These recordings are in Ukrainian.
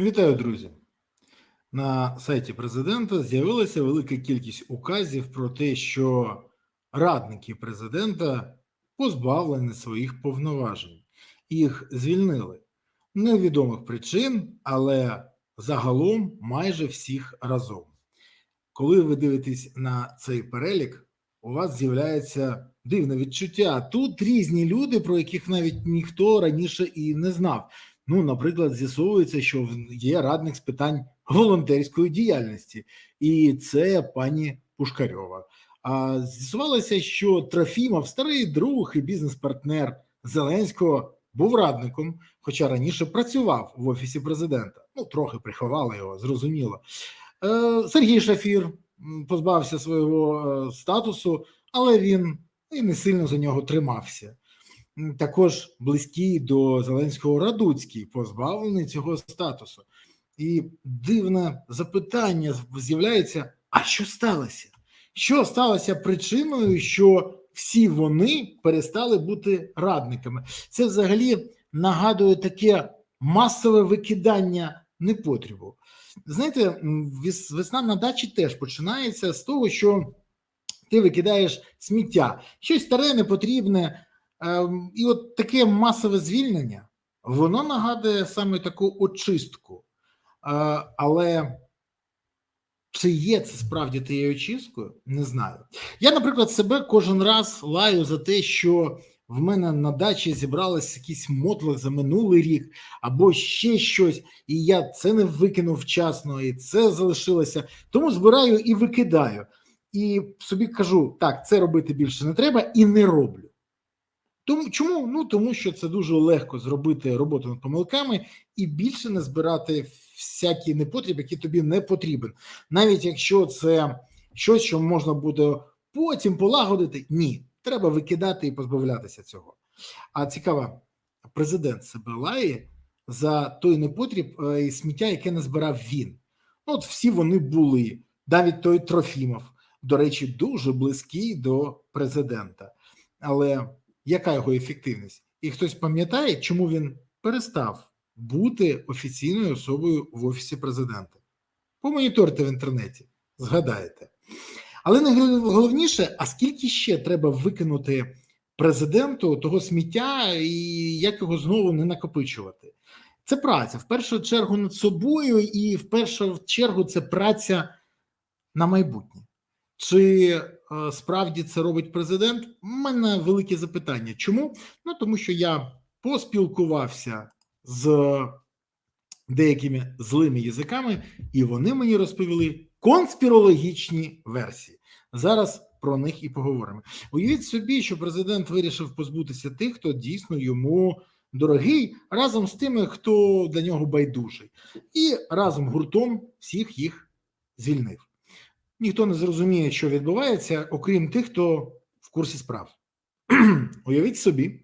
Вітаю, друзі! На сайті президента з'явилася велика кількість указів про те, що радники президента позбавлені своїх повноважень, їх звільнили невідомих причин, але загалом майже всіх разом. Коли ви дивитесь на цей перелік, у вас з'являється дивне відчуття. Тут різні люди, про яких навіть ніхто раніше і не знав. Ну, наприклад, з'ясовується, що є радник з питань волонтерської діяльності, і це пані Пушкарьова. А з'ясувалося, що Трофімов, старий друг і бізнес-партнер Зеленського, був радником, хоча раніше працював в офісі президента. Ну, трохи приховали його, зрозуміло. Е, Сергій Шафір позбався свого е, статусу, але він і не сильно за нього тримався також близький до Зеленського Радуцький, позбавлений цього статусу. І дивне запитання з'являється: а що сталося? Що сталося причиною, що всі вони перестали бути радниками? Це взагалі нагадує таке масове викидання непотрібу. Знаєте, весна на дачі теж починається з того, що ти викидаєш сміття, щось старе, непотрібне. Ем, і от таке масове звільнення, воно нагадує саме таку очистку. Е, але чи є це справді тією очисткою, не знаю. Я, наприклад, себе кожен раз лаю за те, що в мене на дачі зібралось якийсь мотлох за минулий рік, або ще щось, і я це не викинув вчасно, і це залишилося. Тому збираю і викидаю. І собі кажу: так, це робити більше не треба, і не роблю. Тому чому? Ну тому що це дуже легко зробити роботу над помилками і більше не збирати всякі непотріб, які тобі не потрібен, навіть якщо це щось, що можна буде потім полагодити, ні, треба викидати і позбавлятися цього. А цікаво, президент себе лає за той непотріб е, і сміття, яке не збирав він. От всі вони були, навіть той Трофімов, до речі, дуже близький до президента. Але яка його ефективність? І хтось пам'ятає, чому він перестав бути офіційною особою в офісі президента? Помоніторте в інтернеті, згадаєте. Але найголовніше, а скільки ще треба викинути президенту того сміття і як його знову не накопичувати? Це праця в першу чергу над собою, і в першу чергу це праця на майбутнє. Чи справді це робить президент? У мене велике запитання. Чому? Ну тому що я поспілкувався з деякими злими язиками, і вони мені розповіли конспірологічні версії. Зараз про них і поговоримо. Уявіть собі, що президент вирішив позбутися тих, хто дійсно йому дорогий, разом з тими, хто для нього байдужий, і разом гуртом всіх їх звільнив ніхто не зрозуміє, що відбувається, окрім тих, хто в курсі справ. Уявіть собі,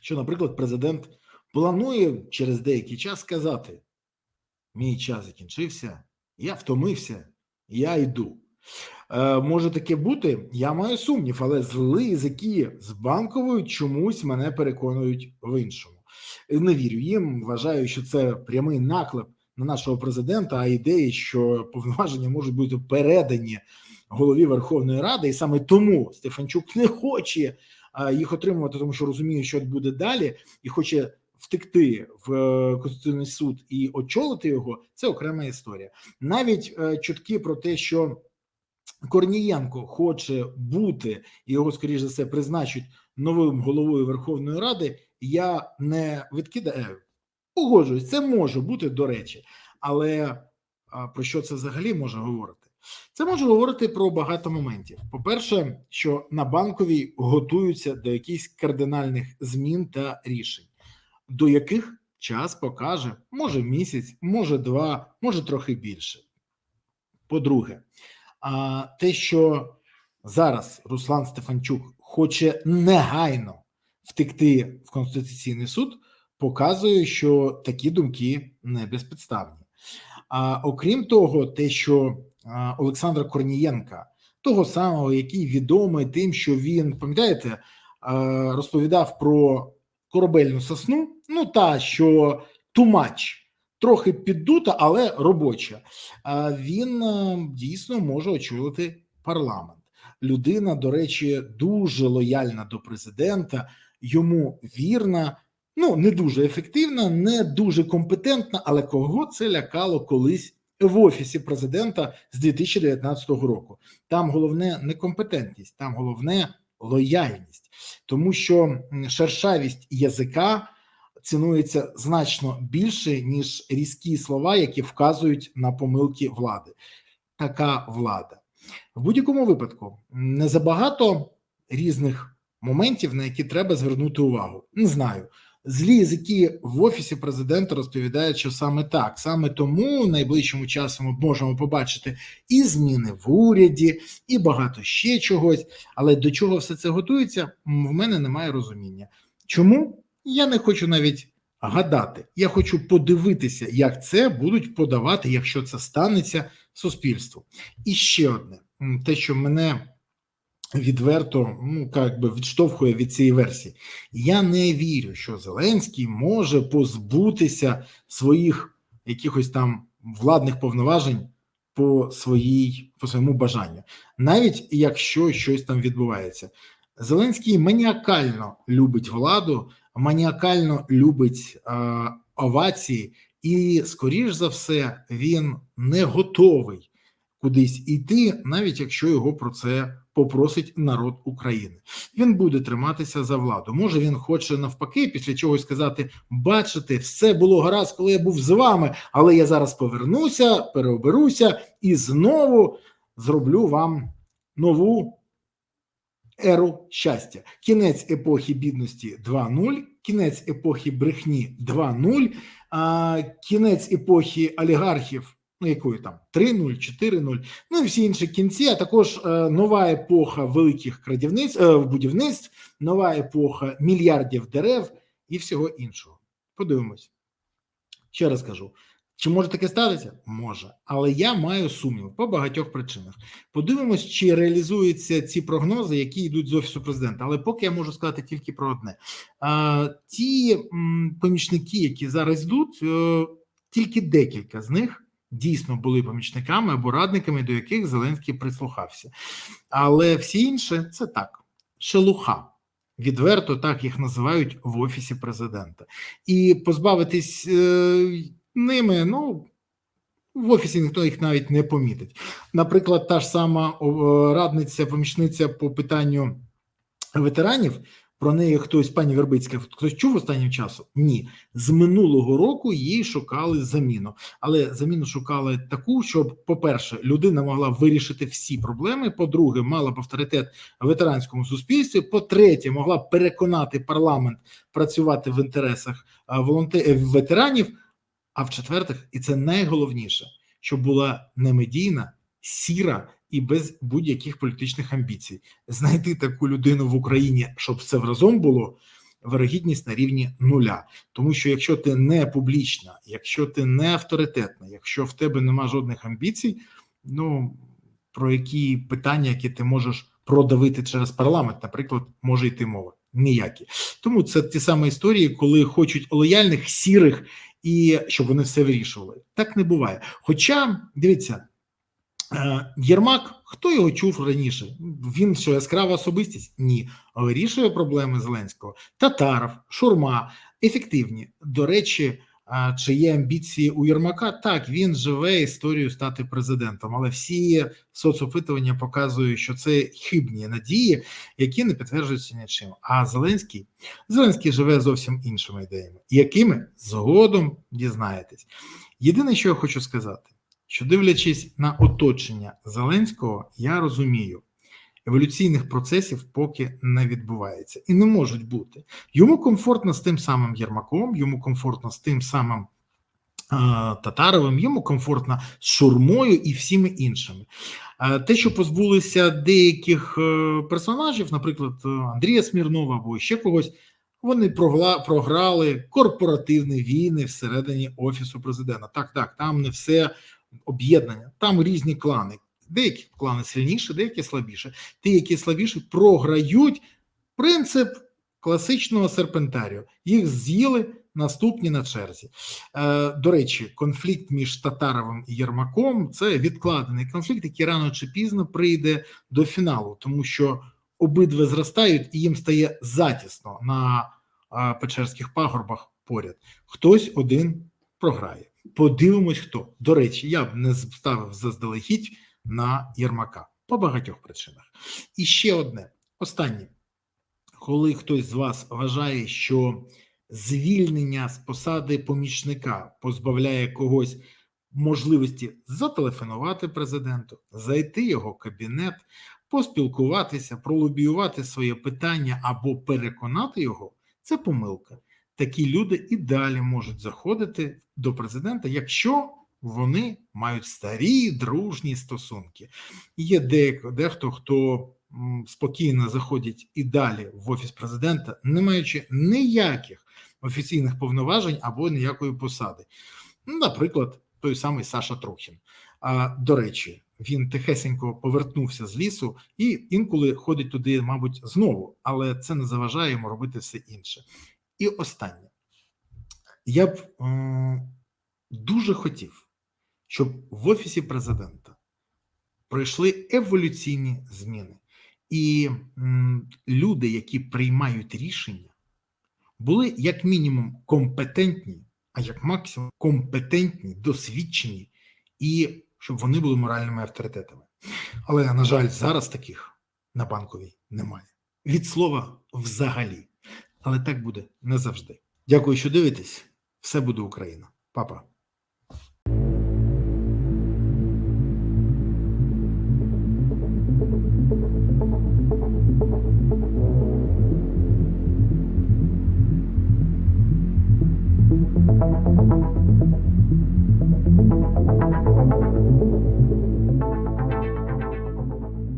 що, наприклад, президент планує через деякий час сказати: мій час закінчився, я втомився, я йду. Е, Може таке бути, я маю сумнів, але зли язики з банковою чомусь мене переконують в іншому. Не вірю їм, вважаю, що це прямий наклеп на нашого президента, а ідеї, що повноваження можуть бути передані голові Верховної Ради, і саме тому Стефанчук не хоче їх отримувати, тому що розуміє, що буде далі, і хоче втекти в е, Конституційний суд і очолити його. Це окрема історія. Навіть е, чутки про те, що Корнієнко хоче бути і його, скоріш за все, призначить новим головою Верховної Ради. Я не відкидаю. Погоджуюсь, це може бути до речі, але про що це взагалі може говорити? Це може говорити про багато моментів. По-перше, що на банковій готуються до якихось кардинальних змін та рішень, до яких час покаже, може місяць, може два, може трохи більше. По-друге, те, що зараз Руслан Стефанчук хоче негайно втекти в Конституційний суд показує, що такі думки не безпідставні. А окрім того, те, що Олександра Корнієнка, того самого, який відомий тим, що він пам'ятаєте, розповідав про корабельну сосну, ну та що тумач, трохи піддута, але робоча. Він е, дійсно може очолити парламент. Людина, до речі, дуже лояльна до президента, йому вірна. Ну, не дуже ефективна, не дуже компетентна, але кого це лякало колись в офісі президента з 2019 року? Там головне не компетентність, там головне лояльність, тому що шершавість язика цінується значно більше, ніж різкі слова, які вказують на помилки влади. Така влада. В будь-якому випадку не забагато різних моментів, на які треба звернути увагу. Не знаю. Злі язики в офісі президента розповідають, що саме так, саме тому найближчому часу ми можемо побачити і зміни в уряді, і багато ще чогось. Але до чого все це готується, в мене немає розуміння. Чому? Я не хочу навіть гадати. Я хочу подивитися, як це будуть подавати, якщо це станеться суспільству. І ще одне: те, що мене відверто ну як би відштовхує від цієї версії. Я не вірю, що Зеленський може позбутися своїх якихось там владних повноважень по своїй по своєму бажанню, навіть якщо щось там відбувається. Зеленський маніакально любить владу, маніакально любить е, овації, і, скоріш за все, він не готовий кудись іти, навіть якщо його про це попросить народ України. Він буде триматися за владу. Може, він хоче навпаки, після чогось сказати: бачите, все було гаразд, коли я був з вами, але я зараз повернуся, переоберуся і знову зроблю вам нову еру щастя. Кінець епохи бідності 2.0, кінець епохи брехні 2.0, а кінець епохи олігархів. Ну, якої там 3-0, 4-0, ну і всі інші кінці, а також е, нова епоха великих крадівниць е, будівництв, нова епоха мільярдів дерев і всього іншого. Подивимось. Ще раз кажу: чи може таке статися? Може, але я маю сумнів по багатьох причинах. Подивимось, чи реалізуються ці прогнози, які йдуть з офісу президента. Але поки я можу сказати тільки про одне: а, ті м, помічники, які зараз йдуть, е, тільки декілька з них дійсно були помічниками або радниками, до яких Зеленський прислухався. Але всі інші це так, шелуха. Відверто так їх називають в офісі президента, і позбавитись е, ними, ну в офісі ніхто їх навіть не помітить. Наприклад, та ж сама радниця, помічниця по питанню ветеранів. Про неї хтось, пані Вербицька, хтось чув останнім часом? Ні, з минулого року їй шукали заміну, але заміну шукали таку, щоб, по-перше, людина могла вирішити всі проблеми. По-друге, мала б авторитет в ветеранському суспільстві. По-третє, могла б переконати парламент працювати в інтересах а, волонте- е, ветеранів. А в четвертих, і це найголовніше, щоб була не медійна, сіра і без будь-яких політичних амбіцій. Знайти таку людину в Україні, щоб це разом було, вирогідність на рівні нуля. Тому що якщо ти не публічна, якщо ти не авторитетна, якщо в тебе нема жодних амбіцій, ну про які питання, які ти можеш продавити через парламент, наприклад, може йти мова. Ніякі. Тому це ті самі історії, коли хочуть лояльних, сірих і щоб вони все вирішували. Так не буває. Хоча дивіться, Єрмак, хто його чув раніше? Він що яскрава особистість? Ні. Вирішує проблеми Зеленського. Татаров, Шурма ефективні. До речі, чи є амбіції у Єрмака? Так, він живе історію стати президентом, але всі соцопитування показують, що це хибні надії, які не підтверджуються нічим. А Зеленський Зеленський живе зовсім іншими ідеями, якими згодом дізнаєтесь. Єдине, що я хочу сказати, що дивлячись на оточення Зеленського, я розумію, еволюційних процесів поки не відбувається і не можуть бути. Йому комфортно з тим самим Єрмаком, йому комфортно з тим самим. а, Татаровим, йому комфортно з шурмою і всіми іншими. А, Те, що позбулися деяких е, персонажів, наприклад, е, Андрія Смірнова або ще когось, вони програли корпоративні війни всередині офісу президента. Так, так, там не все об'єднання, там різні клани. Деякі клани сильніші, деякі слабіші. Ті, які слабіші, програють принцип класичного серпентарію. Їх з'їли, наступні на черзі. Е, До речі, конфлікт між Татаровим і Єрмаком це відкладений конфлікт, який рано чи пізно прийде до фіналу, тому що обидва зростають і їм стає затісно на е, Печерських пагорбах поряд. Хтось один програє. Подивимось, хто. До речі, я б не ставив заздалегідь на Єрмака по багатьох причинах. І ще одне останнє. Коли хтось з вас вважає, що звільнення з посади помічника позбавляє когось можливості зателефонувати президенту, зайти його кабінет, поспілкуватися, пролобіювати своє питання або переконати його, це помилка. Такі люди і далі можуть заходити до президента, якщо вони мають старі дружні стосунки. Є дехто, хто спокійно заходять і далі в офіс президента, не маючи ніяких офіційних повноважень або ніякої посади. Ну, наприклад, той самий Саша Трухін. А до речі, він тихесенько повернувся з лісу і інколи ходить туди, мабуть, знову, але це не заважає йому робити все інше. І останнє. Я б дуже хотів, щоб в офісі президента пройшли еволюційні зміни, і люди, які приймають рішення, були як мінімум компетентні, а як максимум компетентні, досвідчені, і щоб вони були моральними авторитетами. Але, на жаль, зараз таких на банковій немає. Від слова взагалі. Але так буде не завжди. Дякую, що дивитесь. Все буде Україна. Папа.